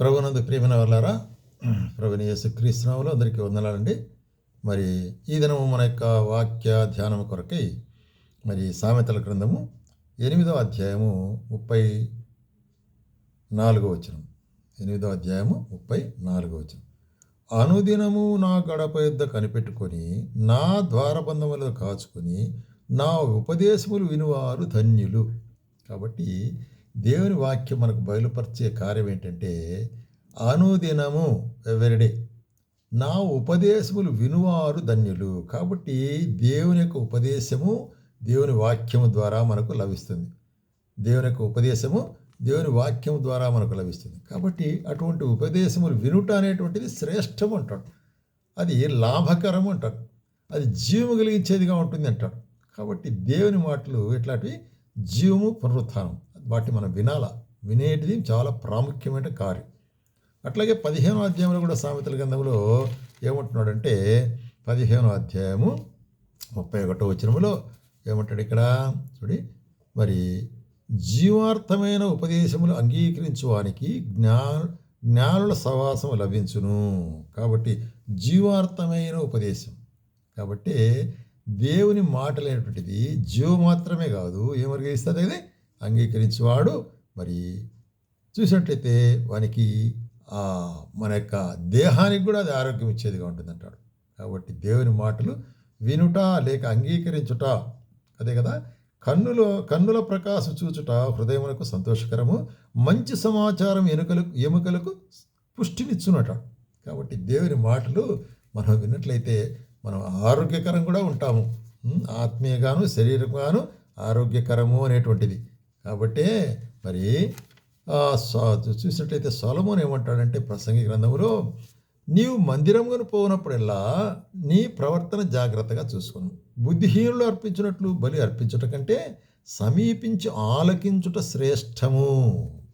ప్రభునందు ప్రియమైన వాళ్ళారా ప్రభుని యేసు క్రీస్తునాములు అందరికీ వందనాలండి. మరి ఈ దినము మన యొక్క వాక్య ధ్యానం కొరకై మరి సామెతల గ్రంథము ఎనిమిదో అధ్యాయము ముప్పై నాలుగో వచనం. ఎనిమిదో అధ్యాయము ముప్పై నాలుగో వచనం. అనుదినము నా గడప యుద్ధ కనిపెట్టుకొని నా ద్వారబంధములు కాచుకొని నా ఉపదేశములు వినువారు ధన్యులు. కాబట్టి దేవుని వాక్యం మనకు బయలుపరిచే కార్యం ఏంటంటే అనుదినము ఎవరిడే నా ఉపదేశములు వినువారు ధన్యులు. కాబట్టి దేవుని యొక్క ఉపదేశము దేవుని వాక్యము ద్వారా మనకు లభిస్తుంది. దేవుని యొక్క ఉపదేశము దేవుని వాక్యం ద్వారా మనకు లభిస్తుంది. కాబట్టి అటువంటి ఉపదేశములు వినుట అనేటువంటిది శ్రేష్టం అంటాడు. అది లాభకరం అంటాడు. అది జీవము కలిగించేదిగా ఉంటుంది అంటాడు కాబట్టి దేవుని మాటలు ఇట్లాంటివి జీవము పునరుత్థానం వాటిని మనం వినాలా? వినేటిది చాలా ప్రాముఖ్యమైన కార్యం. అట్లాగే పదిహేనో అధ్యాయంలో కూడా సామెతల గ్రంథంలో ఏమంటున్నాడంటే పదిహేనో అధ్యాయము ముప్పై ఒకటో వచనములో ఏమంటాడు ఇక్కడ? చూడి మరి జీవార్థమైన ఉపదేశములు అంగీకరించువానికి జ్ఞా జ్ఞానుల సవాసం లభించును. కాబట్టి జీవార్థమైన ఉపదేశం. కాబట్టి దేవుని మాటలైనటువంటిది జీవ మాత్రమే కాదు ఏమరిగిస్తుంది అది అంగీకరించేవాడు. మరి చూసినట్లయితే వానికి మన యొక్క దేహానికి కూడా అది ఆరోగ్యం ఇచ్చేదిగా ఉంటుంది అంటాడు కాబట్టి దేవుని మాటలు వినుట లేక అంగీకరించుట అదే కదా కన్నులో కన్నుల ప్రకాశం చూచుట హృదయములకు సంతోషకరము మంచి సమాచారం ఎనుకలకు ఎముకలకు పుష్టినిచ్చునట. కాబట్టి దేవుని మాటలు మనం విన్నట్లయితే మనం ఆరోగ్యకరం కూడా ఉంటాము. ఆత్మీయగాను శరీరంగాను ఆరోగ్యకరము అనేటువంటిది. కాబట్టి మరి చూసినట్లయితే సొలమోన్ ఏమంటాడంటే ప్రసంగి గ్రంథంలో నీవు మందిరంగా పోనప్పుడల్లా నీ ప్రవర్తన జాగ్రత్తగా చూసుకును. బుద్ధిహీనులు అర్పించినట్లు బలి అర్పించుట కంటే సమీపించి ఆలకించుట శ్రేష్టము.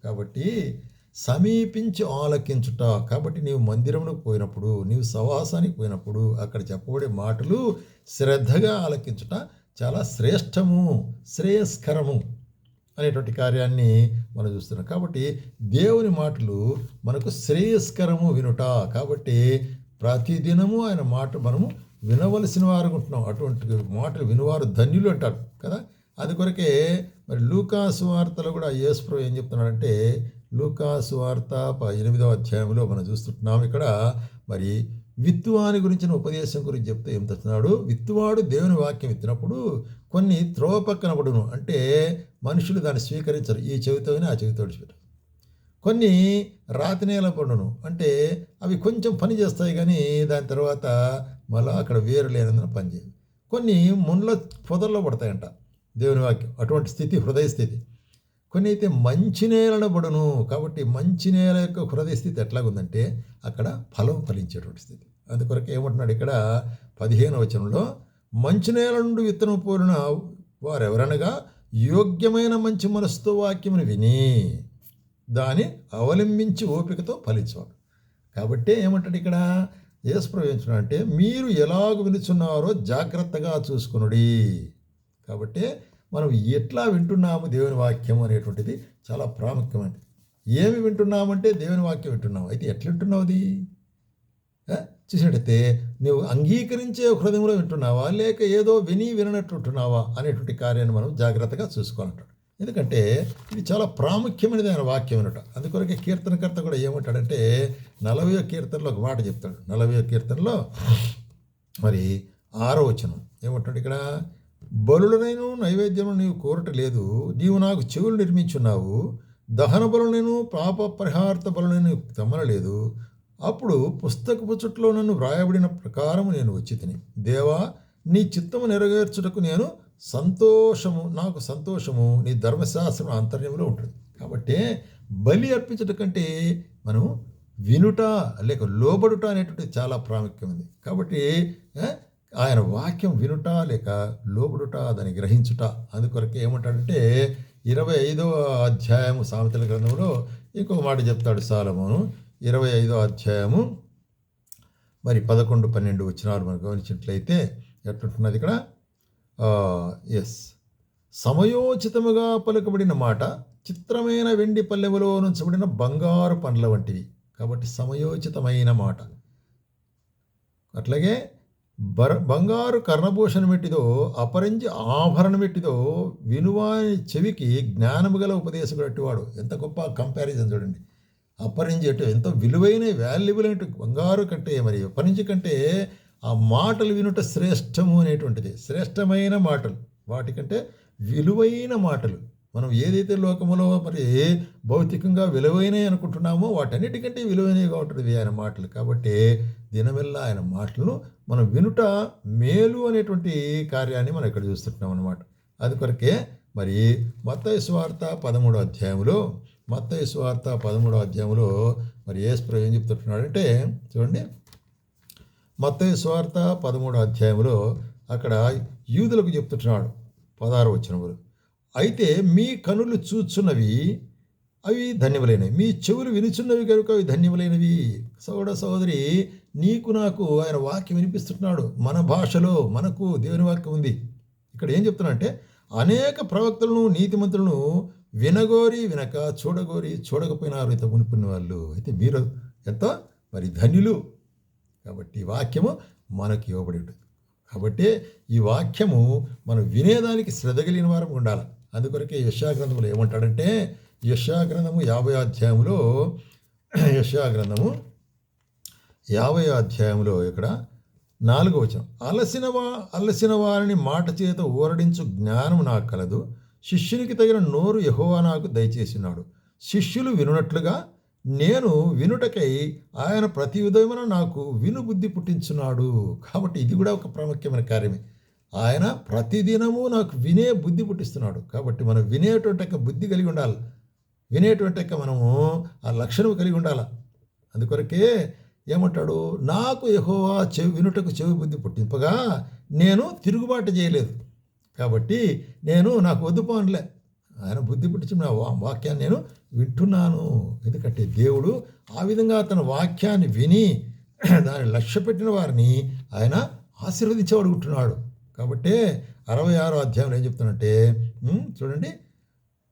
కాబట్టి సమీపించి ఆలకించుట. కాబట్టి నీవు మందిరంలో పోయినప్పుడు నీవు సవాసానికి పోయినప్పుడు అక్కడ చెప్పబడే మాటలు శ్రద్ధగా ఆలకించుట చాలా శ్రేష్టము శ్రేయస్కరము. అనేటువంటి కార్యాన్ని మనం చూస్తున్నాం. కాబట్టి దేవుని మాటలు మనకు శ్రేయస్కరము వినుట. కాబట్టి ప్రతిదినము ఆయన మాట మనము వినవలసిన వారు ఉంటున్నాం. అటువంటి మాటలు వినవారు ధన్యులు అంటారు కదా. అది కొరకే మరి లూకాసు వార్తలో కూడా యేసుప్రభు ఏం చెప్తున్నాడంటే లూకాసు వార్త ఎనిమిదవ అధ్యాయంలో మనం చూస్తుంటున్నాం. ఇక్కడ మరి విత్తువాని గురించిన ఉపదేశం గురించి చెప్తే ఏం తెస్తున్నాడు? విత్తువాడు దేవుని వాక్యం విత్తినప్పుడు కొన్ని త్రోవ పక్కన పడును. అంటే మనుషులు దాన్ని స్వీకరించరు. ఈ చెవితో ఆ చెవితో విడిచిపెట్టారు. కొన్ని రాతి నేల పడును. అంటే అవి కొంచెం పని చేస్తాయి కానీ దాని తర్వాత మళ్ళీ అక్కడ వేరు లేనందున పనిచేయదు కొన్ని ముండ్ల పొదల్లో పడతాయంట దేవుని వాక్యం. అటువంటి స్థితి హృదయ స్థితి. కొన్ని అయితే మంచి నేలన కాబట్టి మంచి నేల యొక్క హృదయ స్థితి ఎట్లాగుందంటే అక్కడ ఫలం ఫలించేటువంటి స్థితి. అందుకొరకు ఏమంటున్నాడు ఇక్కడ పదిహేను వచనంలో మంచి నేల నుండి విత్తనం పోలిన వారెవరనగా యోగ్యమైన మంచి మనస్సుతో వాక్యమును విని దాన్ని అవలంబించి ఓపికతో ఫలించవాడు కాబట్టి ఏమంటాడు ఇక్కడ? యేసు అంటే మీరు ఎలాగ వినుచున్నారో జాగ్రత్తగా చూసుకునుడి. కాబట్టి మనం ఎట్లా వింటున్నాము దేవుని వాక్యం అనేటువంటిది చాలా ప్రాముఖ్యమైనది ఏమి వింటున్నామంటే దేవుని వాక్యం వింటున్నాము. అయితే ఎట్లా వింటున్నావు అది? చూసినట్టయితే నువ్వు అంగీకరించే హృదయంలో వింటున్నావా? లేక ఏదో విని వినట్టు వింటున్నావా అనేటువంటి కార్యాన్ని మనం జాగ్రత్తగా చూసుకోవాలంటాడు. ఎందుకంటే ఇది చాలా ప్రాముఖ్యమైనది ఆయన వాక్యం అనట అందుకొరకే కీర్తనకర్త కూడా ఏమంటాడంటే నలభై కీర్తనలో ఒక మాట చెప్తాడు. నలభై కీర్తనలో మరి ఆరో వచనం ఏమంటాడు ఇక్కడ? బలులనైను నైవేద్యము నీవు కోరట లేదు. నీవు నాకు చెవులు నిర్మించున్నావు. దహన బలులను పాప పరిహార్త బలులను తమ్మనలేదు. అప్పుడు పుస్తకపు చుట్టలో నన్ను వ్రాయబడిన ప్రకారం నేను వచ్చి తిని దేవా నీ చిత్తము నెరవేర్చుటకు నేను సంతోషము నాకు సంతోషము నీ ధర్మశాస్త్రం ఆంతర్యంలో ఉంటుంది. కాబట్టి బలి అర్పించట కంటే మనం వినుట లేక లోబడుట అనేటువంటి చాలా ప్రాముఖ్యమైనది. కాబట్టి ఆయన వాక్యం వినుట లేక లోబడుట దాన్ని గ్రహించుట. అందుకొరకే ఏమంటాడంటే ఇరవై ఐదవ అధ్యాయము సామెతల గ్రంథంలో ఇంకో మాట చెప్తాడు సాలమోను. ఇరవై ఐదో అధ్యాయము మరి పదకొండు పన్నెండు వచ్చినారు మనం గమనించినట్లయితే ఎట్లుంటున్నది ఇక్కడ? ఎస్ సమయోచితముగా పలుకబడిన మాట చిత్రమైన వెండి పల్లెములో నుంచబడిన బంగారు పండ్ల వంటివి. కాబట్టి సమయోచితమైన మాట. అట్లాగే బర బంగారు కర్ణభూషణ ఎట్టిదో అపరించి ఆభరణం ఎట్టిదో వినువాని చెవికి జ్ఞానము గల ఉపదేశకుడు అట్టివాడు. ఎంత గొప్ప కంపారిజన్ చూడండి. అపరించి అటు ఎంతో విలువైన వాల్యుబుల్ అయిన బంగారు కంటే మరి అపరించి కంటే ఆ మాటలు వినుట శ్రేష్టము అనేటువంటిది. శ్రేష్టమైన మాటలు. వాటికంటే విలువైన మాటలు. మనం ఏదైతే లోకములో మరి భౌతికంగా విలువైనవి అనుకుంటున్నామో వాటన్నిటికంటే విలువైనవిగా ఉంటుంది ఆయన మాటలు. కాబట్టి దినమెల్లా ఆయన మాటలను మనం వినుట మేలు అనేటువంటి కార్యాన్ని మనం ఇక్కడ చూస్తుంటున్నాం అనమాట అది కొరకే మరి మత్తయి స్వార్థ పదమూడో అధ్యాయంలో మత్తయి స్వార్థ పదమూడో అధ్యాయంలో మరి యేసు ఏం చెప్తుంటున్నాడంటే చూడండి. మత్తయి స్వార్థ పదమూడో అధ్యాయంలో అక్కడ యూదులకు చెప్తుంటున్నాడు పదహారు వచ్చినప్పుడు అయితే మీ కనులు చూచున్నవి అవి ధన్యములైనవి. మీ చెవులు వినుచున్నవి కనుక అవి ధన్యములైనవి. సోదర సోదరి నీకు నాకు ఆయన వాక్యం వినిపిస్తున్నాడు మన భాషలో మనకు దేవుని వాక్యం ఉంది. ఇక్కడ ఏం చెప్తున్నా అంటే అనేక ప్రవక్తలను నీతిమంతులను వినగోరి వినక చూడగోరి చూడకపోయినారు ఇంత మునిపిన వాళ్ళు. అయితే మీరు ఎంత? మరి ధన్యులు. కాబట్టి వాక్యము మనకు ఇవ్వబడి ఉంటుంది. కాబట్టి ఈ వాక్యము మనం వినేదానికి శ్రద్ధ కలిగిన వారం ఉండాలి. అందుకొరకే యశాగ్రంథములు ఏమంటాడంటే యశాగ్రంథము యాభై అధ్యాయంలో యశాగ్రంథము యాభై అధ్యాయంలో ఇక్కడ నాలుగో వచనం అలసిన వా అలసిన వారిని మాట చేత ఊరడించు జ్ఞానం నాకు కలదు. శిష్యునికి తగిన నోరు యహోవా నాకు దయచేసినాడు. శిష్యులు వినున్నట్లుగా నేను వినుటకై ఆయన ప్రతి ఉదయమున నాకు విను బుద్ధి పుట్టించున్నాడు. కాబట్టి ఇది కూడా ఒక ప్రాముఖ్యమైన కార్యమే. ఆయన ప్రతిదినము నాకు వినే బుద్ధి పుట్టిస్తున్నాడు. కాబట్టి మనం వినేటువంటి యొక్క బుద్ధి కలిగి ఉండాలి. వినేటువంటి యొక్క మనము ఆ లక్షణం కలిగి ఉండాలి? అందుకొరకే ఏమంటాడు? నాకు యహోవా చెవి వినుటకు చెవి బుద్ధి పుట్టింపగా నేను తిరుగుబాటు చేయలేదు. కాబట్టి నేను నాకు వద్దుపోనలే ఆయన బుద్ధి పుట్టించిన వా- వాక్యాన్ని నేను వింటున్నాను. ఎందుకంటే దేవుడు ఆ విధంగా తన వాక్యాన్ని విని దాన్ని లక్ష్య పెట్టిన వారిని ఆయన ఆశీర్వదించబడుకుంటున్నాడు కాబట్టి అరవై ఆరో అధ్యాయంలో ఏం చెప్తున్నట్టే చూడండి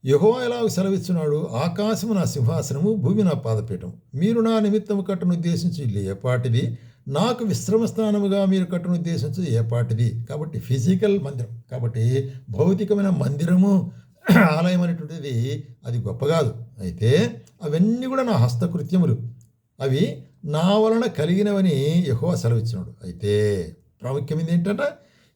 యహో ఎలా సెలవిస్తున్నాడు ఆకాశము నా సింహాసనము భూమి నా పాదపీఠం మీరు నా నిమిత్తము కట్టును ఉద్దేశించి ఇల్లు ఏపాటిది నాకు విశ్రమ స్థానముగా మీరు కట్టును ఉద్దేశించి ఏపాటిది కాబట్టి ఫిజికల్ మందిరం కాబట్టి భౌతికమైన మందిరము ఆలయం అనేటువంటిది అది గొప్ప కాదు. అయితే అవన్నీ కూడా నా హస్తకృత్యములు. అవి నా వలన కలిగినవని యహో సెలవిచ్చినాడు. అయితే ప్రాముఖ్యమైనది ఏంటంటే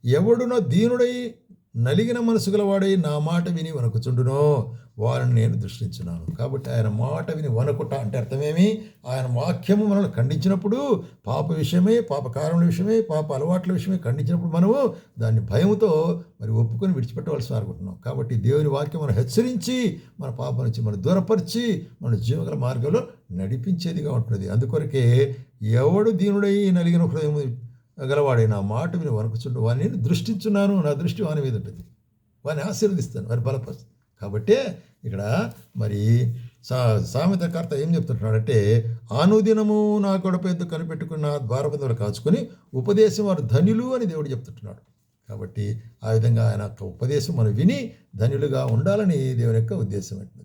ఎవడునో దీనుడై నలిగిన మనసు గలవాడై నా మాట విని వణకుచుండునో వారిని నేను దృష్టించున్నాను. కాబట్టి ఆయన మాట విని వణకుట అంటే అర్థమేమి? ఆయన వాక్యము మనల్ని ఖండించినప్పుడు పాప విషయమే పాప కారణముల విషయమే పాప అలవాట్ల విషయమే ఖండించినప్పుడు మనము దాన్ని భయంతో మరి ఒప్పుకొని విడిచిపెట్టవలసి అనుకుంటున్నాం. కాబట్టి దేవుని వాక్యం మనం హెచ్చరించి మన పాప నుంచి మనం దూరపరిచి మన జీవగల మార్గంలో నడిపించేదిగా ఉంటుంది అందుకొరకే ఎవడు దీనుడై నలిగిన హృదయం గలవాడే నా మాట విని వణకుచుండు. వాడిని నేను దృష్టించున్నాను నా దృష్టి వాని మీద ఉంటుంది. వాడిని ఆశీర్వదిస్తాను వారి బలపరుస్తాను. కాబట్టి ఇక్కడ మరి సా సామెతకర్త ఏం చెప్తుంటున్నాడంటే ఆనుదినము నా గొడవ ఎద్దు కనిపెట్టుకున్న ద్వారబంధువులు కాచుకొని ఉపదేశం వారు ధనులు అని దేవుడు చెప్తుంటున్నాడు. కాబట్టి ఆ విధంగా ఆయన యొక్క ఉపదేశం మనం విని ధనులుగా ఉండాలని దేవుని యొక్క ఉద్దేశం అంటుంది